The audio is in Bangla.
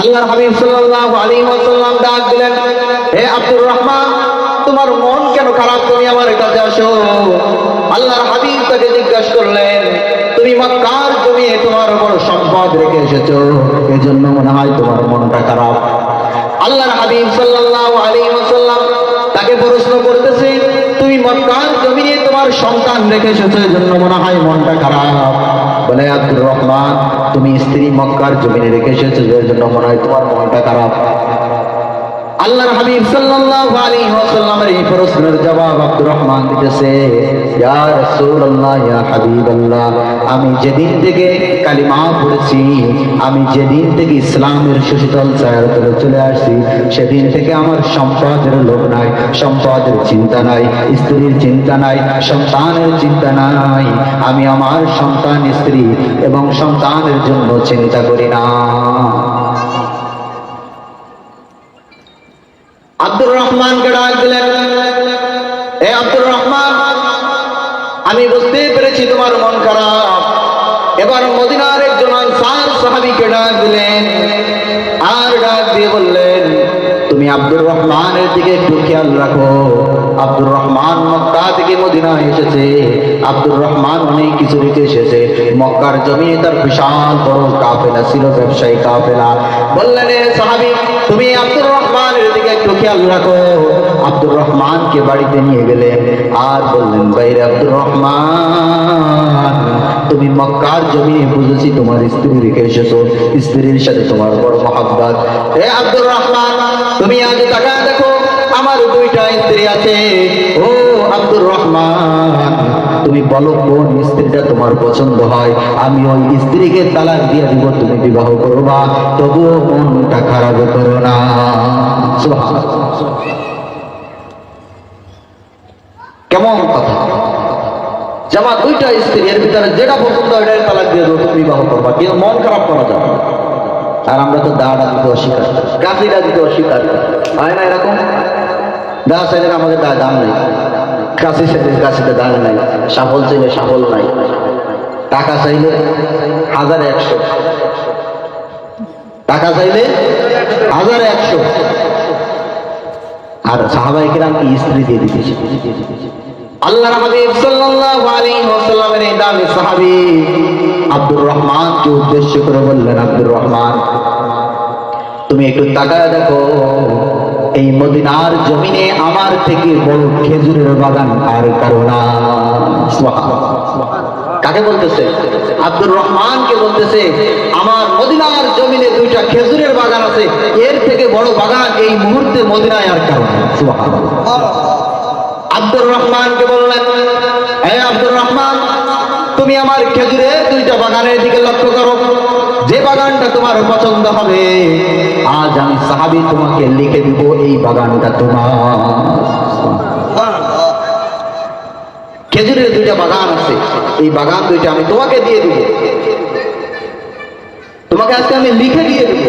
আল্লাহর হাবিব সাল্লাল্লাহু আলাইহি ওয়াসাল্লাম ডাক দিলেন, হে আব্দুর রহমান, তোমার মন কেন খারাপ? তুমি আমার কাছে আসো। আল্লাহর হাবিব তাকে জিজ্ঞাসা করলেন, তুমি মক্কার জমিয়ে তোমার বড় সম্পদ রেখে এসেছ, এজন্য মনে হয় তোমার মনটা খারাপ। আল্লাহর হাবিব সাল্লাল্লাহু আলাইহি ওয়াসাল্লাম তাকে প্রশ্ন করতেছে, তুমি মক্কার জমিনে তোমার সন্তান রেখে এসেছ, এজন্য মনে হয় মনটা খারাপ? আব্দুর রহমান, তুমি স্ত্রী মক্কার জমিনে রেখে এসেছ, এর জন্য মনে হয় তোমার মনটা খারাপ। আল্লাহর হাবিব সাল্লাল্লাহু আলাইহি ওয়াসাল্লামের এই প্রশ্নের জবাব আব্দুর রহমান দিতেছে। আমি যেদিন থেকে কালিমা পড়েছি, আমি যেদিন থেকে ইসলামের সুশীতল ছায়ার চলে আসছি, সেদিন থেকে আমার সম্পদের লোভ নাই, সম্পদের চিন্তা নাই, স্ত্রীর চিন্তা নাই, সন্তানের চিন্তা নাই, আমি আমার সন্তান, স্ত্রী এবং সন্তানের জন্য চিন্তা করি না। আব্দুর রহমানকে ডাক দিলেন। এ আব্দুর আমি বুঝতে পেরেছি তোমার মন খারাপ। এবার মদিনার একজন আনসার সাহাবীকে ডাক দিলেন। আর ডাক দিয়ে বললেন, তুমি আব্দুর রহমানের দিকে একটু খেয়াল রাখো। আব্দুর রহমান মক্কা থেকে মদিনায় এসেছে। আব্দুর রহমান অনেক কিছু রেখে এসেছে। মক্কার জমিনে তার বিশাল বড় কাফেলা ছিল, ব্যবসায়ী কাফেলা। বললেন সাহাবী, তুমি আব্দুর রহমানের দিকে একটু খেয়াল রাখো। আব্দুর রহমানকে বাড়িতে নিয়ে গেলেন আর বললেন, বাইরে আব্দুর রহমান, তুমি মক্কার জমিনে বুঝেছি তোমার স্ত্রী রেখে এসেছ। স্ত্রীর সাথে তোমার বড় মহাব্বত। হে আব্দুর রহমান, তুমি আজ টাকা দেখো, আমার দুইটা স্ত্রী আছে। ও আব্দুর রহমান, তুমি বলো কোন স্ত্রীটা তোমার পছন্দ হয়? আমি ওই স্ত্রীকে তালাক দিয়ে দিব, তুমি বিবাহ করবা। তবুও মনটা খারাপ করো না। কেমন কথা? জামা দুইটা স্ত্রী এর ভিতরে যেটা পছন্দ হয় তালাক দিয়ে দেবো বিবাহ করবা কিন্তু মন খারাপ করা যাবে। আর আমরা তো দাঁড়া দিতে অস্বীকার করি, কাশিটা দিতে অস্বীকার করি। হয় না এরকম? দা চাইলে আমাদের দা দাম নেই। কাশি চাইলে কাশিতে দাম নাই। সাফল চাইলে সাফল নাই। টাকা চাইলে হাজার একশো। টাকা চাইলে হাজার একশো। আর সাহাবাই কিরাম কি স্ত্রী দিয়ে দিতেছে আল্লাহ সাল্লাল্লাহু আলাইহি ওয়াসাল্লামের এই দামি সাহাবী আব্দুর উদ্দেশ্য করে বললেন, আব্দুর রহমান, তুমি একটু তাকায় দেখো, এই মদিনার জমিনে আমার থেকে বড় খেজুরের বাগান আর কারও না। কাকে বলতেছে? আব্দুর রহমানকে বলতেছে আমার মদিনার জমিনে দুইটা খেজুরের বাগান আছে এর থেকে বড় বাগান এই মুহূর্তে মদিনায় আর কারও না সুবহানাল্লাহ। আব্দুর রহমানকে বললেন হ্যাঁ আব্দুর রহমান, তুমি আমার খেজুরের দুইটা বাগানের দিকে লক্ষ্য করো। যে বাগানটা তোমার পছন্দ হবে, আজ আমি সাহাবি তোমাকে লিখে দিব এই বাগানটা তোমার। খেজুরের দুইটা বাগান আছে, এই বাগান দুইটা আমি তোমাকে দিয়ে দিব। তোমাকে আজকে আমি লিখে দিয়ে দিব।